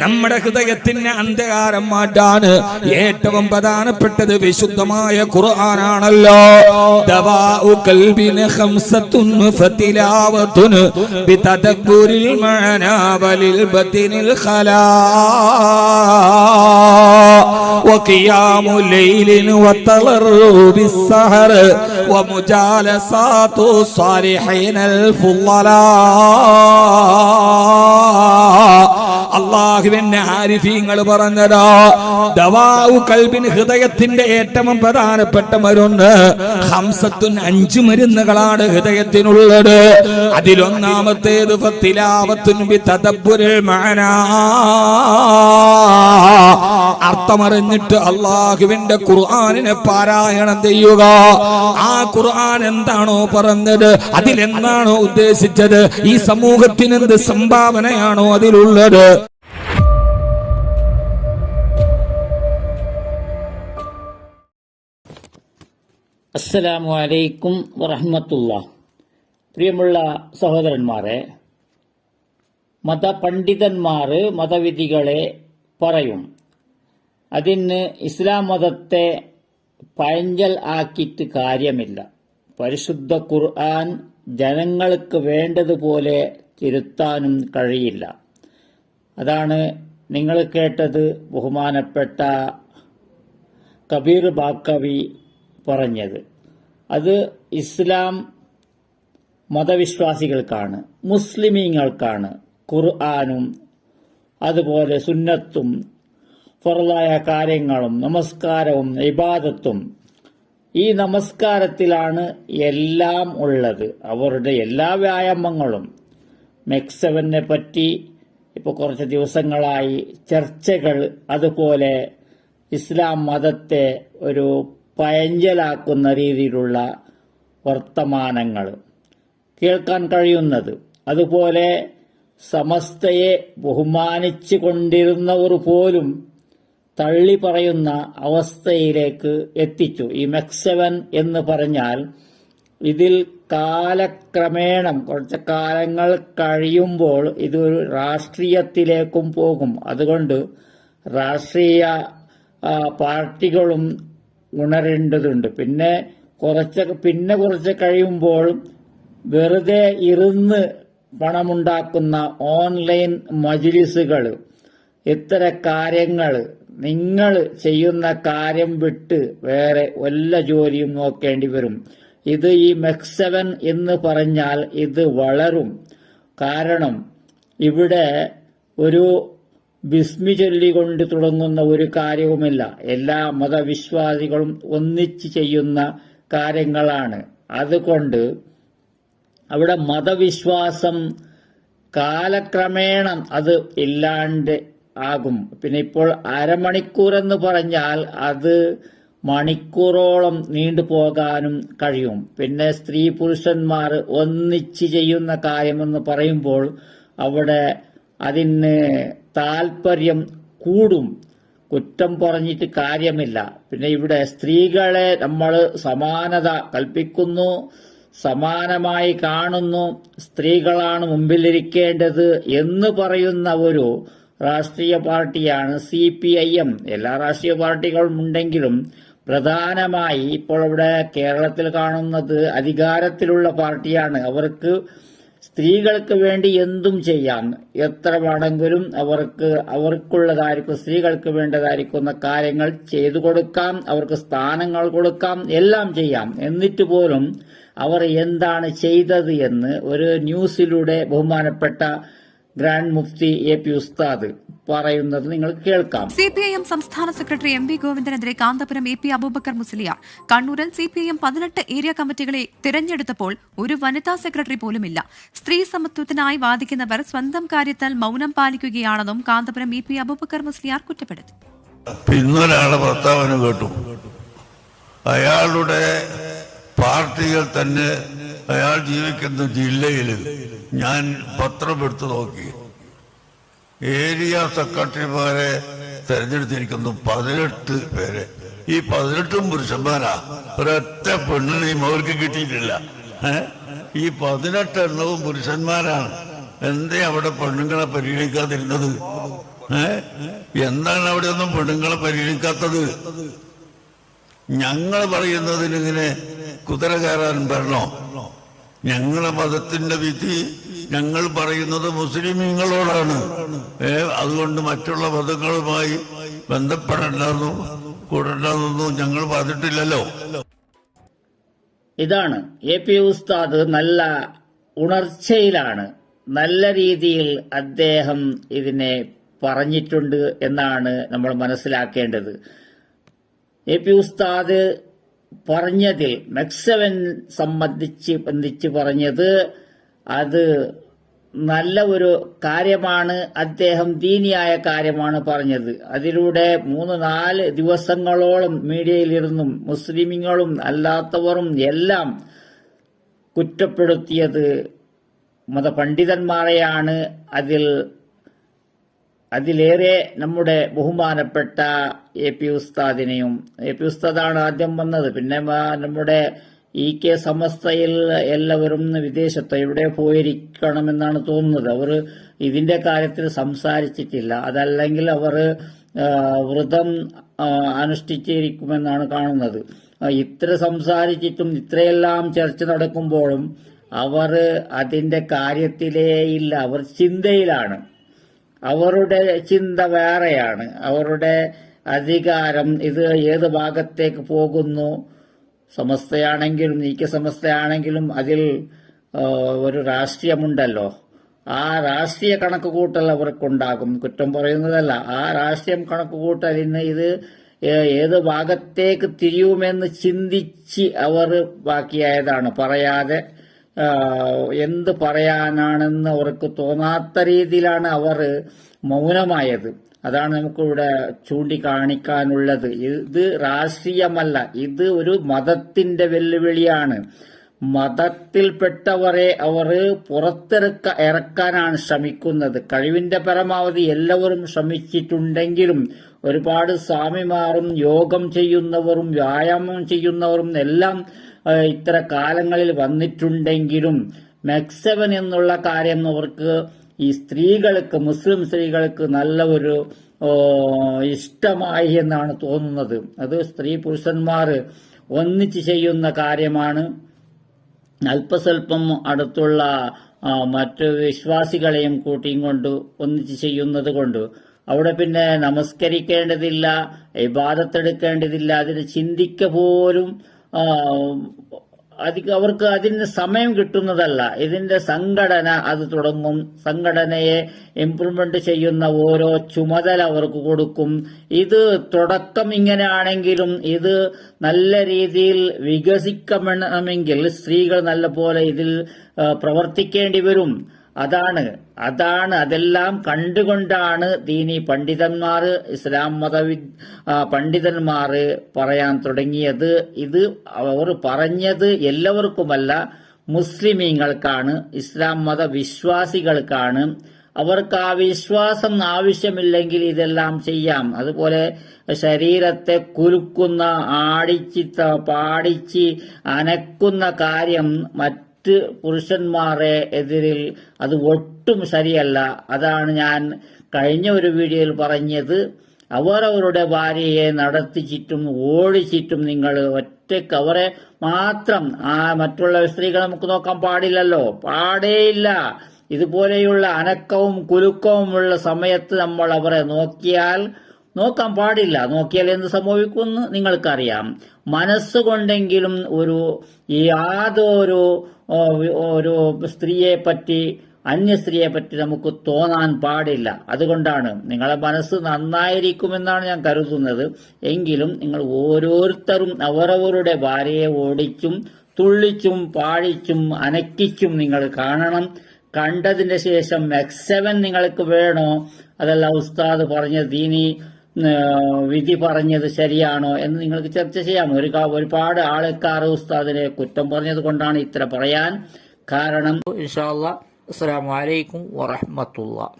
നമ്മുടെ ഹൃദയത്തിന് അന്ധകാരം മാറ്റാണ് ഏറ്റവും പ്രധാനപ്പെട്ടത് വിശുദ്ധമായ ഖുർആനാണല്ലോ ദവാഉ ഖൽബിന് ഖംസത്തുൻ ഫതിലാവത്തുൻ ബിതദബ്ബുരിൽ മഅനാ വലിൽ ബത്തിനിൽ ഖലാ وقيام ليل وتضرب السهر ومجالسات الصالحين الفضلاء അള്ളാഹുവിന്റെ ആരിഫീങ്ങൾ പറഞ്ഞതാ. ദവാവു കൽബിന് ഹൃദയത്തിന്റെ ഏറ്റവും പ്രധാനപ്പെട്ട മരുന്ന് ഹംസത്തുൻ അഞ്ചു മരുന്നുകളാണ് ഹൃദയത്തിനുള്ളത്. അതിലൊന്നാമത്തേത് ഫത്തിലാവത്തുൻ ബി തദബ്ബുരിൽ മഅനാ. അർത്ഥമറിഞ്ഞിട്ട് അള്ളാഹുവിന്റെ ഖുർആാനിനെ പാരായണം ചെയ്യുക. ആ ഖുർആൻ എന്താണോ പറഞ്ഞത് അതിലെന്താണോ ഉദ്ദേശിച്ചത് ഈ സമൂഹത്തിന് എന്ത് സംഭാവനയാണോ അതിലുള്ളത്? അസ്സലാമു അലൈക്കും വറഹ്മത്തുള്ള പ്രിയമുള്ള സഹോദരന്മാരെ മതപണ്ഡിതന്മാർ മതവിധികളെ പറയും. അതിന് ഇസ്ലാം മതത്തെ പഴഞ്ചൽ ആക്കിയിട്ട് കാര്യമില്ല. പരിശുദ്ധ ഖുർആൻ ജനങ്ങൾക്ക് വേണ്ടതുപോലെ തിരുത്താനും കഴിയില്ല. അതാണ് നിങ്ങൾ കേട്ടത് ബഹുമാനപ്പെട്ട കബീർ ബാക്കവി പറഞ്ഞത്. അത് ഇസ്ലാം മതവിശ്വാസികൾക്കാണ് മുസ്ലിമീങ്ങൾക്കാണ് ഖുർആാനും അതുപോലെ സുന്നത്തും ഫറലായ കാര്യങ്ങളും നമസ്കാരവും ഇബാദത്തും. ഈ നമസ്കാരത്തിലാണ് എല്ലാം ഉള്ളത്. അവരുടെ എല്ലാ വ്യായാമങ്ങളും. മെക്സവനെ പറ്റി ഇപ്പോൾ കുറച്ച് ദിവസങ്ങളായി ചർച്ചകൾ. അതുപോലെ ഇസ്ലാം മതത്തെ ഒരു പയഞ്ചലാക്കുന്ന രീതിയിലുള്ള വർത്തമാനങ്ങൾ. കേൾക്കാൻ കഴിയുന്നത്. അതുപോലെ സമസ്തയെ ബഹുമാനിച്ചു കൊണ്ടിരുന്നവർ പോലും തള്ളി പറയുന്ന അവസ്ഥയിലേക്ക് എത്തിച്ചു. ഈ മെക്സവൻ എന്ന് പറഞ്ഞാൽ ഇതിൽ കാലക്രമേണം കുറച്ച് കാലങ്ങൾ കഴിയുമ്പോൾ ഇതൊരു രാഷ്ട്രീയത്തിലേക്കും പോകും. അതുകൊണ്ട് രാഷ്ട്രീയ പാർട്ടികളും ഉണരേണ്ടതുണ്ട്. പിന്നെ കുറച്ച് പിന്നെ കുറച്ച് കഴിയുമ്പോൾ വെറുതെ ഇരുന്ന് പണമുണ്ടാക്കുന്ന ഓൺലൈൻ മജിലിസുകൾ ഇത്തര കാര്യങ്ങൾ നിങ്ങൾ ചെയ്യുന്ന കാര്യം വിട്ട് വേറെ വല്ല ജോലിയും നോക്കേണ്ടി വരും. ഇത് ഈ മെക്സവൻ എന്ന് പറഞ്ഞാൽ ഇത് വളരും. കാരണം ഇവിടെ ഒരു ബിസ്മി ചൊല്ലിക്കൊണ്ട് തുടങ്ങുന്ന ഒരു കാര്യവുമില്ല. എല്ലാ മതവിശ്വാസികളും ഒന്നിച്ച് ചെയ്യുന്ന കാര്യങ്ങളാണ്. അതുകൊണ്ട് അവിടെ മതവിശ്വാസം കാലക്രമേണ അത് ഇല്ലാണ്ട് ആകും. പിന്നെ ഇപ്പോൾ അരമണിക്കൂർ എന്ന് പറഞ്ഞാൽ അത് മണിക്കൂറോളം നീണ്ടു പോകാനും കഴിയും. പിന്നെ സ്ത്രീ പുരുഷന്മാർ ഒന്നിച്ച് ചെയ്യുന്ന കാര്യമെന്ന് പറയുമ്പോൾ അവിടെ അതിന് താല്പര്യം കൂടും. കുറ്റം പറഞ്ഞിട്ട് കാര്യമില്ല. പിന്നെ ഇവിടെ സ്ത്രീകളെ നമ്മൾ സമാനത കൽപ്പിക്കുന്നു. സമാനമായി കാണുന്നു. സ്ത്രീകളാണ് മുമ്പിലിരിക്കേണ്ടത് എന്ന് പറയുന്ന ഒരു രാഷ്ട്രീയ പാർട്ടിയാണ് സി പി ഐ എം. എല്ലാ രാഷ്ട്രീയ പാർട്ടികളും ഉണ്ടെങ്കിലും പ്രധാനമായി ഇപ്പോൾ ഇവിടെ കേരളത്തിൽ കാണുന്നത് അധികാരത്തിലുള്ള പാർട്ടിയാണ്. അവർക്ക് സ്ത്രീകൾക്ക് വേണ്ടി എന്തും ചെയ്യാം. എത്ര വേണമെങ്കിലും അവർക്ക് അവർക്കുള്ളതായിരിക്കും സ്ത്രീകൾക്ക് വേണ്ടതായിരിക്കുന്ന കാര്യങ്ങൾ ചെയ്തു കൊടുക്കാം. അവർക്ക് സ്ഥാനങ്ങൾ കൊടുക്കാം. എല്ലാം ചെയ്യാം. എന്നിട്ട് പോലും അവർ എന്താണ് ചെയ്തത് എന്ന് ഒരു ന്യൂസിലൂടെ ബഹുമാനപ്പെട്ട ഗ്രാൻഡ് മുഫ്തി എ പി ഉസ്താദ് പറയുന്നത് നിങ്ങൾ കേൾക്കാം. സി പി ഐ എം സംസ്ഥാന സെക്രട്ടറി എം വി ഗോവിന്ദനെതിരെ കാന്തപുരം എ പി അബൂബക്കർ മുസ്ലിയാർ. കണ്ണൂരിൽ സി പി ഐ എം പതിനെട്ട് ഏരിയ കമ്മിറ്റികളെ തിരഞ്ഞെടുത്തപ്പോൾ ഒരു വനിതാ സെക്രട്ടറി പോലുമില്ല. സ്ത്രീ സമത്വത്തിനായി വാദിക്കുന്നവർ സ്വന്തം കാര്യത്താൽ മൗനം പാലിക്കുകയാണെന്നും കാന്തപുരം ഇ പി അബൂബക്കർ മുസ്ലിയാർ കുറ്റപ്പെടുത്തി. പിന്നൊരാളെ പ്രസ്താവന കേട്ടു. അയാളുടെ പാർട്ടികൾ തന്നെ അയാൾ ജീവിക്കുന്ന ജില്ലയിൽ ഞാൻ പത്രം എടുത്തു നോക്കി. ഏരിയ സെക്രട്ടറിമാരെ തെരഞ്ഞെടുത്തിരിക്കുന്നു പതിനെട്ട് പേരെ. ഈ പതിനെട്ടും പുരുഷന്മാരാ. ഒരൊറ്റ പെണ്ണിനെയും അവർക്ക് കിട്ടിയിട്ടില്ല. ഈ പതിനെട്ട് എണ്ണവും പുരുഷന്മാരാണ്. എന്തേ അവിടെ പെണ്ണുങ്ങളെ പരിഗണിക്കാതിരുന്നത്? എന്താണ് അവിടെ ഒന്നും പെണ്ണുങ്ങളെ പരിഗണിക്കാത്തത്? ഞങ്ങൾ പറയുന്നതിന് ഇങ്ങനെ കുതിര കയറാൻ വരണോ? ഞങ്ങളെ മതത്തിന്റെ വിധി ഞങ്ങൾ പറയുന്നത് മുസ്ലിമീങ്ങളോടാണ്. ഏ അതുകൊണ്ട് മറ്റുള്ള മതങ്ങളുമായി ബന്ധപ്പെടണ്ടെന്നും കൂടണ്ടെന്നൊന്നും ഞങ്ങൾ പറഞ്ഞിട്ടില്ലല്ലോ. ഇതാണ് എ പി ഉസ്താദ് നല്ല ഉണർച്ചയിലാണ് നല്ല രീതിയിൽ അദ്ദേഹം ഇതിനെ പറഞ്ഞിട്ടുണ്ട് എന്നാണ് നമ്മൾ മനസ്സിലാക്കേണ്ടത്. എ പി ഉസ്താദ് പറഞ്ഞതിൽ മെക്സവൻ സംബന്ധിച്ച് ബന്ധിച്ച് പറഞ്ഞത് അത് നല്ല ഒരു കാര്യമാണ് അദ്ദേഹം ദീനിയായ കാര്യമാണ് പറഞ്ഞത്. അതിലൂടെ മൂന്ന് നാല് ദിവസങ്ങളോളം മീഡിയയിലിരുന്നും മുസ്ലിമുകളും അല്ലാത്തവരും എല്ലാം കുറ്റപ്പെടുത്തിയത് മതപണ്ഡിതന്മാരെയാണ് അതിൽ അതിലേറെ നമ്മുടെ ബഹുമാനപ്പെട്ട എ പി ഉസ്താദിനെയും എ പി ഉസ്താദാണ് ആദ്യം വന്നത്. പിന്നെ നമ്മുടെ ഇ കെ സമസ്തയിൽ എല്ലാവരും വിദേശത്ത് എവിടെ പോയിരിക്കണമെന്നാണ് തോന്നുന്നത്. അവർ ഇതിന്റെ കാര്യത്തിൽ സംസാരിച്ചിട്ടില്ല. അതല്ലെങ്കിൽ അവർ വ്രതം അനുഷ്ഠിച്ചിരിക്കുമെന്നാണ് കാണുന്നത്. ഇത്ര സംസാരിച്ചിട്ടും ഇത്രയെല്ലാം ചർച്ച നടക്കുമ്പോഴും അവർ അതിന്റെ കാര്യത്തിലേ ഇല്ല. അവർ ചിന്തയിലാണ്. അവരുടെ ചിന്ത വേറെയാണ്. അവരുടെ അധികാരം ഇത് ഏത് ഭാഗത്തേക്ക് പോകുന്നു? സമസ്തയാണെങ്കിലും നീക്ക സമസ്തയാണെങ്കിലും അതിൽ ഒരു രാഷ്ട്രീയമുണ്ടല്ലോ. ആ രാഷ്ട്രീയ കണക്ക് കൂട്ടൽ അവർക്കുണ്ടാകും. കുറ്റം പറയുന്നതല്ല. ആ രാഷ്ട്രീയം കണക്ക് കൂട്ടലിന് ഇത് ഏത് ഭാഗത്തേക്ക് തിരിയുമെന്ന് ചിന്തിച്ച് അവർ ബാക്കിയായതാണ്. പറയാതെ എന്ത് പറയാനാണെന്ന് അവർക്ക് തോന്നാത്ത രീതിയിലാണ് അവർ മൗനമായത്. അതാണ് നമുക്കിവിടെ ചൂണ്ടിക്കാണിക്കാനുള്ളത്. ഇത് രാഷ്ട്രീയമല്ല ഇത് ഒരു മതത്തിന്റെ വെല്ലുവിളിയാണ്. മതത്തിൽപ്പെട്ടവരെ അവർ പുറത്തിറക്ക ഇറക്കാനാണ് ശ്രമിക്കുന്നത്. കഴിവിന്റെ പരമാവധി എല്ലാവരും ശ്രമിച്ചിട്ടുണ്ടെങ്കിലും ഒരുപാട് സ്വാമിമാരും യോഗം ചെയ്യുന്നവരും വ്യായാമം ചെയ്യുന്നവരും എല്ലാം ഇത്ര കാലങ്ങളിൽ വന്നിട്ടുണ്ടെങ്കിലും മെക്സവൻ എന്നുള്ള കാര്യം അവർക്ക് ഈ സ്ത്രീകൾക്ക് മുസ്ലിം സ്ത്രീകൾക്ക് നല്ല ഒരു ഇഷ്ടമായി എന്നാണ് തോന്നുന്നത്. അത് സ്ത്രീ പുരുഷന്മാർ ഒന്നിച്ച് ചെയ്യുന്ന കാര്യമാണ്. അല്പസ്വല്പം അടുത്തുള്ള മറ്റു വിശ്വാസികളെയും കൂട്ടിയും കൊണ്ട് ഒന്നിച്ച് ചെയ്യുന്നത് കൊണ്ട്. അവിടെ പിന്നെ നമസ്കരിക്കേണ്ടതില്ല ഇബാദത്തെടുക്കേണ്ടതില്ല. അതിന് ചിന്തിക്ക പോലും അധികം അവർക്ക് അതിന് സമയം കിട്ടുന്നതല്ല. ഇതിന്റെ സംഘടന അത് തുടങ്ങും. സംഘടനയെ ഇംപ്ലിമെന്റ് ചെയ്യുന്ന ഓരോ ചുമതല അവർക്ക് കൊടുക്കും. ഇത് തുടക്കം ഇങ്ങനെയാണെങ്കിലും ഇത് നല്ല രീതിയിൽ വികസിക്കണമെങ്കിൽ സ്ത്രീകൾ നല്ല പോലെ ഇതിൽ പ്രവർത്തിക്കേണ്ടി വരും. അതാണ്. അതാണ് അതെല്ലാം കണ്ടുകൊണ്ടാണ് ദീനി പണ്ഡിതന്മാർ ഇസ്ലാം മതവി പണ്ഡിതന്മാർ പറയാൻ തുടങ്ങിയത്. ഇത് അവർ പറഞ്ഞത് എല്ലാവർക്കുമല്ല മുസ്ലിമീങ്ങൾക്കാണ് ഇസ്ലാം മത വിശ്വാസികൾക്കാണ്. അവർക്ക് ആ വിശ്വാസം ആവശ്യമില്ലെങ്കിൽ ഇതെല്ലാം ചെയ്യാം. അതുപോലെ ശരീരത്തെ കുലുക്കുന്ന ആടിച്ച് പാടിച്ച് അനക്കുന്ന കാര്യം മറ്റ് പുരുഷന്മാരെ എതിരിൽ അത് ഒട്ടും ശരിയല്ല. അതാണ് ഞാൻ കഴിഞ്ഞ ഒരു വീഡിയോയിൽ പറഞ്ഞത്. അവരവരുടെ ഭാര്യയെ നടത്തിച്ചിട്ടും ഓടിച്ചിട്ടും നിങ്ങൾ ഒറ്റയ്ക്ക് അവരെ മാത്രം ആ മറ്റുള്ള സ്ത്രീകളെ നമുക്ക് നോക്കാൻ പാടില്ലല്ലോ. പാടേയില്ല. ഇതുപോലെയുള്ള അനക്കവും കുലുക്കവും ഉള്ള സമയത്ത് നമ്മൾ അവരെ നോക്കിയാൽ നോക്കാൻ പാടില്ല. നോക്കിയാൽ എന്ത് സംഭവിക്കുമെന്ന് നിങ്ങൾക്കറിയാം. മനസ്സുകൊണ്ടെങ്കിലും ഒരു യാതൊരു ഒരു സ്ത്രീയെ പറ്റി അന്യ സ്ത്രീയെ പറ്റി നമുക്ക് തോന്നാൻ പാടില്ല. അതുകൊണ്ടാണ് നിങ്ങളെ മനസ്സ് നന്നായിരിക്കുമെന്നാണ് ഞാൻ കരുതുന്നത്. എങ്കിലും നിങ്ങൾ ഓരോരുത്തരും അവരവരുടെ ഭാര്യയെ ഓടിച്ചും തുള്ളിച്ചും പാഴിച്ചും അനക്കിച്ചും നിങ്ങൾ കാണണം. കണ്ടതിന്റെ ശേഷം എക്സ് സെവൻ നിങ്ങൾക്ക് വേണോ? അതല്ല ഉസ്താദ് പറഞ്ഞ ദീനി വിധി പറഞ്ഞത് ശരിയാണോ എന്ന് നിങ്ങൾക്ക് ചർച്ച ചെയ്യാം. ഒരു ഒരുപാട് ആൾക്കാർ ഉസ്താദിനെ കുറ്റം പറഞ്ഞത് കൊണ്ടാണ് ഇത്ര പറയാൻ കാരണം. അസ്സാം വലൈക്കും വറഹമത്തുള്ള